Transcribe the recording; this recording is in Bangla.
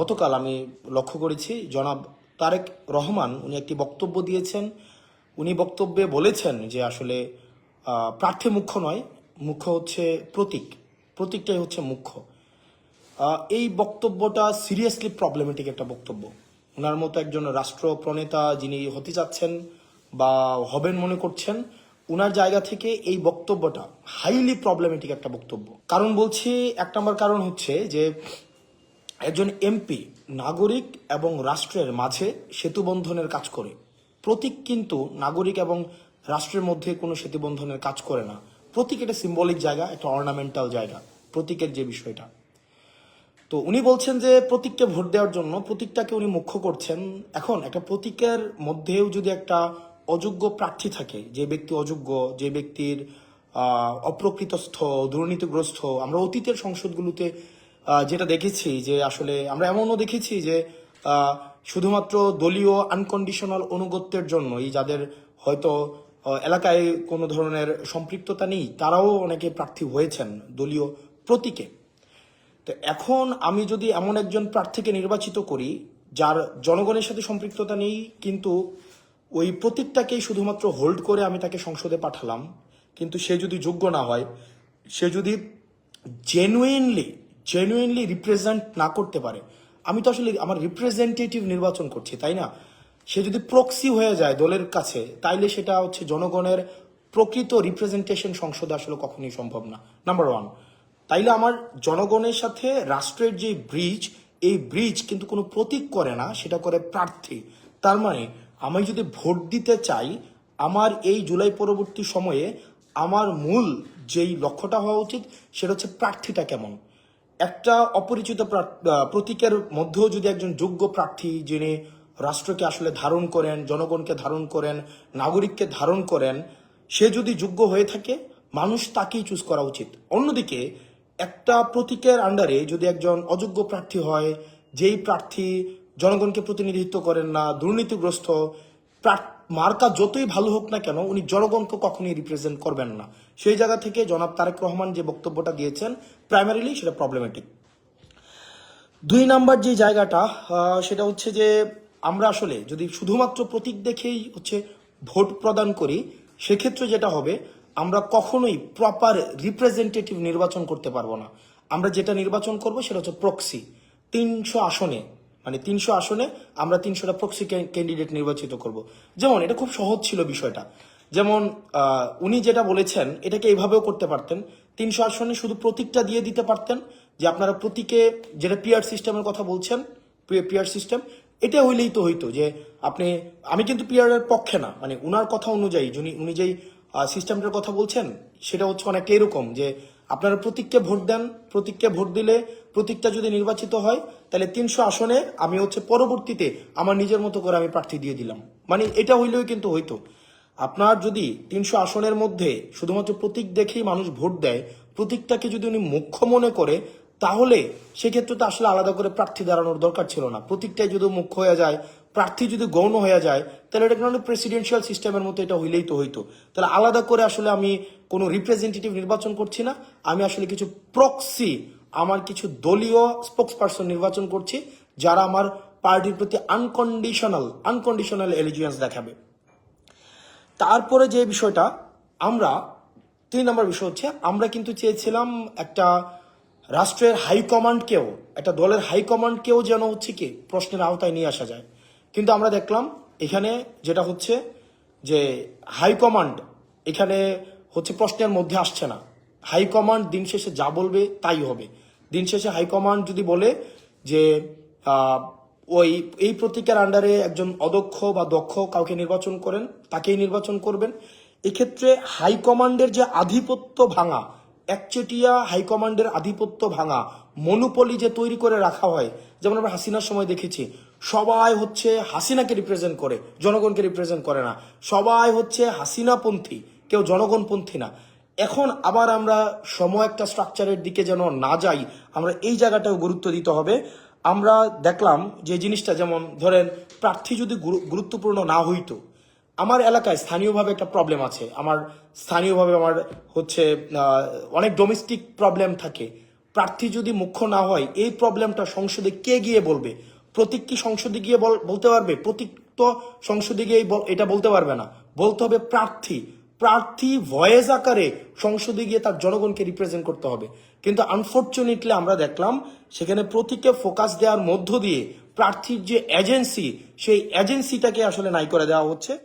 গতকাল আমি লক্ষ্য করেছি, জনাব তারেক রহমান উনি একটি বক্তব্য দিয়েছেন। উনি বক্তব্যে বলেছেন যে আসলে প্রার্থী মুখ্য নয়, মুখ্য হচ্ছে প্রতীক। প্রতীকটাই হচ্ছে মুখ্য। এই বক্তব্যটা সিরিয়াসলি প্রবলেমেটিক একটা বক্তব্য। ওনার মতো একজন রাষ্ট্র প্রণেতা যিনি হতে চাচ্ছেন বা হবেন মনে করছেন ওনার জায়গা থেকে এই বক্তব্যটা হাইলি প্রবলেমেটিক একটা বক্তব্য। কারণ বলছি, এক নম্বর কারণ হচ্ছে যে একজন এমপি নাগরিক এবং রাষ্ট্রের মাঝে সেতুবন্ধনের কাজ করে। প্রতীক কিন্তু নাগরিক এবং রাষ্ট্রের মধ্যে কোনো সেতুবন্ধনের কাজ করে না। প্রতীক এটা সিম্বলিক জায়গা, একটা অর্নামেন্টাল জায়গা, প্রতীকের যে বিষয়টা। তো উনি বলছেন যে প্রতীককে ভোট দেওয়ার জন্য প্রতীকটাকে উনি মুখ্য করছেন। এখন একটা প্রতীকের মধ্যেও যদি একটা অযোগ্য প্রার্থী থাকে, যে ব্যক্তি অযোগ্য, যে ব্যক্তির অপ্রকৃতস্থ, দুর্নীতিগ্রস্ত, আমরা অতীতের সংসদগুলোতে যেটা দেখেছি যে আসলে আমরা এমনও দেখেছি যে শুধুমাত্র দলীয় আনকন্ডিশনাল অনুগত্যের জন্যই যাদের হয়তো এলাকায় কোনো ধরনের সম্পৃক্ততা নেই, তারাও অনেকে প্রার্থী হয়েছেন দলীয় প্রতীকে। তো এখন আমি যদি এমন একজন প্রার্থীকে নির্বাচিত করি, যার জনগণের সাথে সম্পৃক্ততা নেই, কিন্তু ওই প্রতীকটাকেই শুধুমাত্র হোল্ড করে আমি তাকে সংসদে পাঠালাম, কিন্তু সে যদি যোগ্য না হয়, সে যদি জেনুইনলি জেনুইনলি রিপ্রেজেন্ট না করতে পারে। আমি তো আসলে আমার রিপ্রেজেন্টেটিভ নির্বাচন করছি, তাই না? সে যদি প্রক্সি হয়ে যায় দলের কাছে, তাইলে সেটা হচ্ছে জনগণের প্রকৃত রিপ্রেজেন্টেশন সংসদে আসলে কখনোই সম্ভব না। নাম্বার ওয়ান তাইলে আমার জনগণের সাথে রাষ্ট্রের যে ব্রিজ এই ব্রিজ কিন্তু কোনো প্রতীক করে না, সেটা করে প্রার্থী। তার মানে আমি যদি ভোট দিতে চাই, আমার এই জুলাই পরবর্তী সময়ে আমার মূল যেই লক্ষ্যটা হওয়া উচিত, সেটা হচ্ছে প্রার্থীটা কেমন? একটা অপরিচিত প্রতীকের মধ্যেও যদি একজন যোগ্য প্রার্থী যিনি রাষ্ট্রকে আসলে ধারণ করেন, জনগণকে ধারণ করেন, নাগরিককে ধারণ করেন, সে যদি যোগ্য হয়ে থাকে, মানুষ তাকেই চুজ করা উচিত। অন্যদিকে, একটা প্রতীকের আন্ডারে যদি একজন অযোগ্য প্রার্থী হয়, যেই প্রার্থী জনগণকে প্রতিনিধিত্ব করেন না, দুর্নীতিগ্রস্ত, প্রার্থ- মার্কা যতই ভালো হোক না কেন, উনি জনগণকে কখনোই রিপ্রেজেন্ট করবেন না। সেই জায়গা থেকে জনাব তারেক রহমান যে বক্তব্যটা দিয়েছেন প্রাইমারিলি সেটা প্রবলেমেটিক দুই নাম্বার যে জায়গাটা সেটা হচ্ছে যে আমরা আসলে যদি শুধুমাত্র প্রতীক দেখেই হচ্ছে ভোট প্রদান করি, সেক্ষেত্রে যেটা হবে, আমরা কখনোই প্রপার রিপ্রেজেন্টেটিভ নির্বাচন করতে পারব না। আমরা যেটা নির্বাচন করব সেটা হচ্ছে প্রক্সি তিনশো আসনে মানে তিনশো আসনে আমরা তিনশোটা প্রক্সি ক্যান্ডিডেট নির্বাচিত করব। যেমন, এটা খুব সহজ ছিল বিষয়টা। যেমন উনি যেটা বলেছেন, এটাকে এইভাবেও করতে পারতেন। তিনশো আসনে শুধু প্রতীকটা দিয়ে দিতে পারতেন, যে আপনারা প্রতীকে যেটা পিআর সিস্টেমের কথা বলছেন পিআর সিস্টেম এটা হইলেই তো হইতো যে আপনি, আমি কিন্তু পিআর এর পক্ষে না মানে উনার কথা অনুযায়ী, যিনি উনি যেই সিস্টেমটার কথা বলছেন, সেটা হচ্ছে অনেকটা এরকম যে আপনারা প্রতীককে ভোট দেন, প্রতীককে ভোট দিলে প্রতীকটা যদি নির্বাচিত হয়, তাহলে তিনশো আসনে আমি হচ্ছে পরবর্তীতে আমার নিজের মতো করে আমি প্রার্থী দিয়ে দিলাম। মানে এটা হইলেও কিন্তু হইতো। আপনার যদি তিনশো আসনের মধ্যে শুধুমাত্র প্রতীক দেখেই মানুষ ভোট দেয়, প্রতীকটাকে যদি উনি মুখ্য মনে করে, তাহলে সেক্ষেত্রে তো আসলে আলাদা করে প্রার্থী দাঁড়ানোর দরকার ছিল না। প্রতীকটাই যদি মুখ্য হয়ে যায় প্রার্থী যদি গৌণ হয়ে যায়, তাহলে এটা কোনো প্রেসিডেন্সিয়াল সিস্টেমের মতো এটা হইলেই তো হইতো। তাহলে আলাদা করে আসলে আমি কোনো রিপ্রেজেন্টেটিভ নির্বাচন করছি না। আমি আসলে কিছু প্রক্সি আমার কিছু দলীয় স্পোক্স পার্সন নির্বাচন করছি, যারা আমার পার্টির প্রতি আনকন্ডিশনাল আনকন্ডিশনাল এলিজিয়েন্স দেখাবে। তারপরে যে বিষয়টা, আমরা, তিন নম্বর বিষয় হচ্ছে, আমরা কিন্তু চেয়েছিলাম একটা রাষ্ট্রের হাইকমান্ডকেও একটা দলের হাইকমান্ডকেও যেন হচ্ছে কি, প্রশ্নের আওতায় নিয়ে আসা যায়। কিন্তু আমরা দেখলাম এখানে যেটা হচ্ছে যে হাইকমান্ড এখানে হচ্ছে প্রশ্নের মধ্যে আসছে না। হাইকমান্ড দিন শেষে যা বলবে তাই হবে। দিন শেষে হাইকমান্ড যদি বলে যে ওই, এই প্রতীকের আন্ডারে একজন অদক্ষ বা দক্ষ কাউকে নির্বাচন করেন, তাকেই নির্বাচন করবেন। এক্ষেত্রে হাইকমান্ডের যে আধিপত্য ভাঙা, একচেটিয়া হাইকমান্ডের আধিপত্য ভাঙা মনোপলি যে তৈরি করে রাখা হয় যেমন আমরা হাসিনার সময় দেখেছি, সবাই হচ্ছে হাসিনাকে রিপ্রেজেন্ট করে, জনগণকে রিপ্রেজেন্ট করে না। সবাই হচ্ছে হাসিনাপন্থী, কেউ জনগণপন্থী না। এখন আবার আমরা সময় একটা স্ট্রাকচারের দিকে যেন না যাই, আমরা এই জায়গাটাও গুরুত্ব দিতে হবে। আমরা দেখলাম যে জিনিসটা যেমন ধরেন, প্রার্থী যদি গুরুত্বপূর্ণ না হইতো, আমার এলাকায় স্থানীয়ভাবে একটা প্রবলেম আছে। আমার স্থানীয়ভাবে আমার হচ্ছে অনেক ডোমেস্টিক প্রবলেম থাকে। প্রার্থী যদি মুখ্য না হয়, এই প্রবলেমটা সংসদে কে গিয়ে বলবে? প্রতীক কি সংসদে গিয়ে বল- বলতে পারবে? প্রতীক তো সংসদে গিয়ে এটা বলতে পারবে না। বলতে হবে প্রার্থী। প্রার্থী ভয়েস আকারে সংসদে গিয়ে তার জনগণকে রিপ্রেজেন্ট করতে হবে। কিন্তু আনফর্চুনেটলি আমরা দেখলাম, সেখানে প্রতীকে ফোকাস দেওয়ার মধ্য দিয়ে প্রার্থীর যে এজেন্সি সেই এজেন্সিটাকে আসলে নাই করে দেওয়া হচ্ছে।